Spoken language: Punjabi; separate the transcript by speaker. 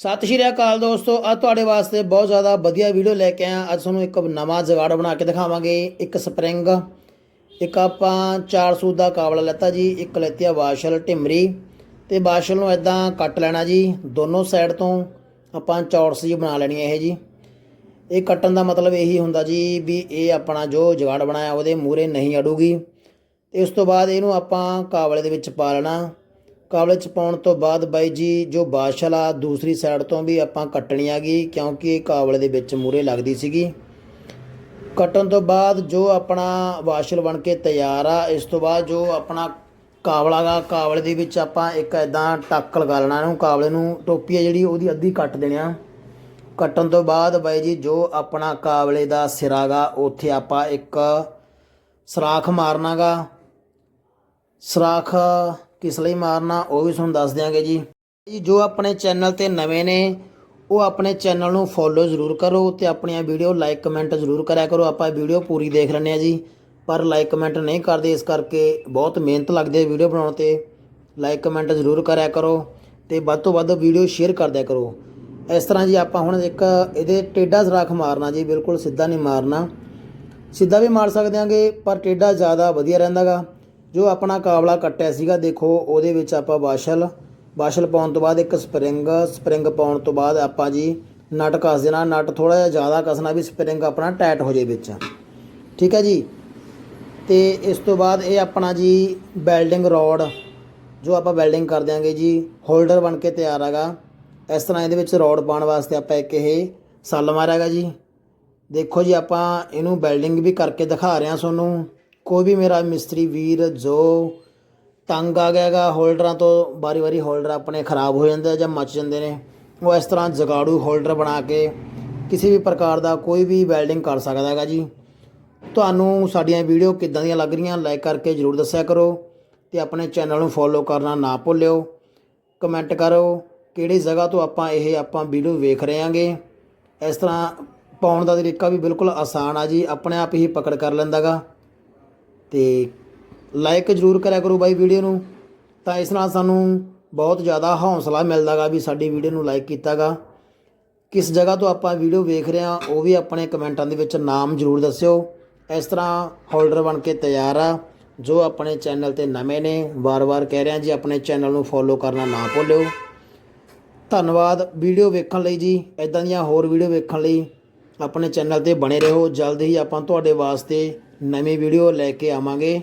Speaker 1: ਸਤਿ ਸ਼੍ਰੀ ਅਕਾਲ ਦੋਸਤੋ, ਅੱਜ ਤੁਹਾਡੇ ਵਾਸਤੇ ਬਹੁਤ ਜ਼ਿਆਦਾ ਵਧੀਆ ਵੀਡੀਓ ਲੈ ਕੇ ਆਇਆ। ਅੱਜ ਤੁਹਾਨੂੰ ਇੱਕ ਨਵਾਂ ਜਗਾੜ ਬਣਾ ਕੇ ਦਿਖਾਵਾਂਗੇ। ਇੱਕ ਸਪਰਿੰਗ, ਇੱਕ ਆਪਾਂ 400 ਦਾ ਕਾਬਲਾ ਲੈਤਾ ਜੀ, ਇੱਕ ਲੈਤੀ ਆ ਵਾਸ਼ਲ ਢਿਮਰੀ। ਤੇ ਵਾਸ਼ਲ ਨੂੰ ਇਦਾਂ ਕੱਟ ਲੈਣਾ ਜੀ, ਦੋਨੋਂ ਸਾਈਡ ਤੋਂ ਆਪਾਂ ਚੌਰਸ ਜੀ ਬਣਾ ਲੈਣੀ ਇਹ ਜੀ। ਇਹ ਕੱਟਣ ਦਾ ਮਤਲਬ ਇਹੀ ਹੁੰਦਾ ਜੀ ਵੀ ਇਹ ਆਪਣਾ ਜੋ ਜਗਾੜ ਬਣਾਇਆ ਉਹਦੇ ਮੂਰੇ ਨਹੀਂ ਅੜੂਗੀ। ਤੇ ਉਸ ਤੋਂ ਬਾਅਦ ਇਹਨੂੰ ਆਪਾਂ ਕਾਬਲੇ ਦੇ ਵਿੱਚ ਪਾ ਲੈਣਾ। ਕਾਬਲੇ ਚ ਪਾਉਣ ਤੋਂ ਬਾਅਦ ਬਾਈ ਜੀ, ਜੋ ਬਾਸ਼ਲ ਆ ਦੂਸਰੀ ਸਾਈਡ ਤੋਂ ਵੀ ਆਪਾਂ ਕੱਟਣੀ ਆ ਆਗੀ ਕਿਉਂਕਿ ਇਹ ਕਾਬਲੇ ਦੇ ਵਿੱਚ ਮੂਰੇ ਲੱਗਦੀ ਸੀਗੀ। ਕੱਟਣ ਤੋਂ ਬਾਅਦ ਜੋ ਆਪਣਾ ਵਾਸ਼ਲ ਬਣ ਕੇ ਤਿਆਰ ਆ, ਇਸ ਤੋਂ ਬਾਅਦ ਜੋ ਆਪਣਾ ਕਾਬਲਾ ਗਾ, ਕਾਬਲੇ ਦੇ ਵਿੱਚ ਆਪਾਂ ਇੱਕ ਐਦਾਂ ਟੱਕ ਲਗਾ ਲੈਣਾ ਇਹਨੂੰ, ਕਾਬਲੇ ਨੂੰ ਟੋਪੀ ਆ ਜਿਹੜੀ, ਉਹਦੀ ਅੱਧੀ ਕੱਟ ਦੇਣੀ ਆ। ਕੱਟਣ ਤੋਂ ਬਾਅਦ ਬਾਈ ਜੀ, ਜੋ ਆਪਣਾ ਕਾਬਲੇ ਦਾ ਸਿਰਾ ਗਾ, ਉੱਥੇ ਆਪਾਂ ਇੱਕ ਸਰਾਖ ਮਾਰਨਾਗਾ ਸਰਾਖ ਕਿਸ ਲਈ ਮਾਰਨਾ, ਉਹ ਵੀ ਤੁਹਾਨੂੰ ਦੱਸ ਦਿਆਂਗੇ ਜੀ। ਜੋ ਆਪਣੇ ਚੈਨਲ ਤੇ ਨਵੇਂ ਨੇ, ਉਹ ਆਪਣੇ ਚੈਨਲ ਨੂੰ ਫੋਲੋ ਜ਼ਰੂਰ ਕਰੋ ਤੇ ਆਪਣੀਆਂ ਵੀਡੀਓ ਲਾਈਕ ਕਮੈਂਟ ਜ਼ਰੂਰ ਕਰਿਆ ਕਰੋ। ਆਪਾਂ ਵੀਡੀਓ ਪੂਰੀ ਦੇਖ ਲੈਂਦੇ ਆ ਜੀ। ਪਰ ਲਾਈਕ ਕਮੈਂਟ ਨਹੀਂ ਕਰਦੇ, ਇਸ ਕਰਕੇ ਬਹੁਤ ਮਿਹਨਤ ਲੱਗਦੀ ਹੈ ਵੀਡੀਓ ਬਣਾਉਣ ਤੇ। ਲਾਈਕ ਕਮੈਂਟ ਜ਼ਰੂਰ ਕਰਿਆ ਕਰੋ ਤੇ ਵੱਧ ਤੋਂ ਵੱਧ ਵੀਡੀਓ ਸ਼ੇਅਰ ਕਰ ਦਿਆ ਕਰੋ। ਇਸ ਤਰ੍ਹਾਂ ਜੀ ਆਪਾਂ ਹੁਣ ਇੱਕ ਇਹਦੇ ਟੇਡਾ ਸਰਾਖ ਮਾਰਨਾ ਜੀ, ਬਿਲਕੁਲ ਸਿੱਧਾ ਨਹੀਂ ਮਾਰਨਾ। ਸਿੱਧਾ ਵੀ ਮਾਰ ਸਕਦੇ ਆਂਗੇ ਪਰ ਟੇਡਾ ਜ਼ਿਆਦਾ ਵਧੀਆ ਰਹਿੰਦਾਗਾ ਜੋ ਆਪਣਾ ਕਾਬਲਾ ਕੱਟਿਆ ਸੀਗਾ, ਦੇਖੋ, ਉਹਦੇ ਵਿੱਚ ਆਪਾਂ ਵਾਸ਼ਲ ਵਾਸ਼ਲ ਪਾਉਣ ਤੋਂ ਬਾਅਦ ਇੱਕ ਸਪਰਿੰਗ ਸਪਰਿੰਗ ਪਾਉਣ ਤੋਂ ਬਾਅਦ ਆਪਾਂ ਜੀ ਨਟ ਕੱਸ ਦੇਣਾ, ਨਟ ਥੋੜਾ ਜਿਹਾ ਜ਼ਿਆਦਾ ਕੱਸਣਾ ਵੀ ਸਪਰਿੰਗ ਆਪਣਾ ਟਾਈਟ ਹੋ ਜੇ ਵਿੱਚ। ਠੀਕ ਹੈ ਜੀ? ਤੇ ਇਸ ਤੋਂ ਬਾਅਦ ਇਹ ਆਪਣਾ ਜੀ ਵੈਲਡਿੰਗ ਰੋਡ, ਜੋ ਆਪਾਂ ਵੈਲਡਿੰਗ ਕਰ ਦਿਆਂਗੇ ਜੀ, ਹੋਲਡਰ ਬਣ ਕੇ ਤਿਆਰ ਹੈਗਾ। ਇਸ ਤਰ੍ਹਾਂ ਇਹਦੇ ਵਿੱਚ ਰੋਡ ਪਾਉਣ ਵਾਸਤੇ ਆਪਾਂ ਇੱਕ ਇਹ ਸੱਲ ਮਾਰਿਆਗਾ ਜੀ। ਦੇਖੋ ਜੀ, ਆਪਾਂ ਇਹਨੂੰ ਵੈਲਡਿੰਗ ਵੀ ਕਰਕੇ ਦਿਖਾ ਰਹੇ ਹਾਂ ਤੁਹਾਨੂੰ। ਕੋਈ ਵੀ ਮੇਰਾ ਮਿਸਤਰੀ ਵੀਰ ਜੋ ਤੰਗ ਆ ਗਿਆਗਾ ਹੋਲਡਰਾਂ ਤੋਂ ਵਾਰੀ-ਵਾਰੀ ਹੋਲਡਰ ਆਪਣੇ ਖਰਾਬ ਹੋ ਜਾਂਦੇ ਜਾਂ ਮੱਚ ਜਾਂਦੇ ਨੇ, ਉਹ ਇਸ ਤਰ੍ਹਾਂ ਜਗਾੜੂ ਹੋਲਡਰ ਬਣਾ ਕੇ ਕਿਸੇ ਵੀ ਪ੍ਰਕਾਰ ਦਾ ਕੋਈ ਵੀ ਵੈਲਡਿੰਗ ਕਰ ਸਕਦਾ ਹੈਗਾ ਜੀ। ਤੁਹਾਨੂੰ ਸਾਡੀਆਂ ਵੀਡੀਓ ਕਿੱਦਾਂ ਦੀਆਂ ਲੱਗ ਰਹੀਆਂ ਲਾਈਕ ਕਰਕੇ ਜਰੂਰ ਦੱਸਿਆ ਕਰੋ ਤੇ ਆਪਣੇ ਚੈਨਲ ਨੂੰ ਫੋਲੋ ਕਰਨਾ ਨਾ ਭੁੱਲਿਓ। ਕਮੈਂਟ ਕਰੋ ਕਿਹੜੀ ਜਗ੍ਹਾ ਤੋਂ ਆਪਾਂ ਇਹ ਆਪਾਂ ਵੀਡੀਓ ਵੇਖ ਰਹੇ ਆਂਗੇ ਇਸ ਤਰ੍ਹਾਂ ਪਾਉਣ ਦਾ ਤਰੀਕਾ ਵੀ ਬਿਲਕੁਲ ਆਸਾਨ ਆ ਜੀ, ਆਪਣੇ ਆਪ ਹੀ ਪਕੜ ਕਰ ਲੈਂਦਾਗਾ ਤੇ ਲਾਈਕ ਜ਼ਰੂਰ ਕਰਿਆ ਕਰੋ ਬਾਈ ਵੀਡੀਓ ਨੂੰ, ਤਾਂ ਇਸ ਨਾਲ ਸਾਨੂੰ ਬਹੁਤ ਜ਼ਿਆਦਾ ਹੌਸਲਾ ਮਿਲਦਾਗਾ ਵੀ ਸਾਡੀ ਵੀਡੀਓ ਨੂੰ ਲਾਈਕ ਕੀਤਾਗਾ। ਕਿਸ ਜਗ੍ਹਾ ਤੋਂ ਆਪਾਂ ਵੀਡੀਓ ਵੇਖ ਰਹੇ ਹਾਂ, ਉਹ ਵੀ ਆਪਣੇ ਕਮੈਂਟਾਂ ਦੇ ਵਿੱਚ ਨਾਮ ਜ਼ਰੂਰ ਦੱਸਿਓ। ਇਸ ਤਰ੍ਹਾਂ ਹੋਲਡਰ ਬਣ ਕੇ ਤਿਆਰ ਆ, ਜੋ ਆਪਣੇ ਚੈਨਲ ਤੇ ਨਵੇਂ ਨੇ, ਵਾਰ-ਵਾਰ ਕਹਿ ਰਿਹਾ ਜੀ ਆਪਣੇ ਚੈਨਲ ਨੂੰ ਫੋਲੋ ਕਰਨਾ ਨਾ ਭੁੱਲਿਓ। ਧੰਨਵਾਦ ਵੀਡੀਓ ਵੇਖਣ ਲਈ ਜੀ ਇਦਾਂ ਦੀਆਂ ਹੋਰ ਵੀਡੀਓ ਵੇਖਣ ਲਈ ਆਪਣੇ ਚੈਨਲ ਤੇ ਬਣੇ ਰਹੋ। ਜਲਦ ਹੀ ਆਪਾਂ ਤੁਹਾਡੇ ਵਾਸਤੇ ਨਵੀਂ ਵੀਡੀਓ ਲੈ ਕੇ ਆਵਾਂਗੇ।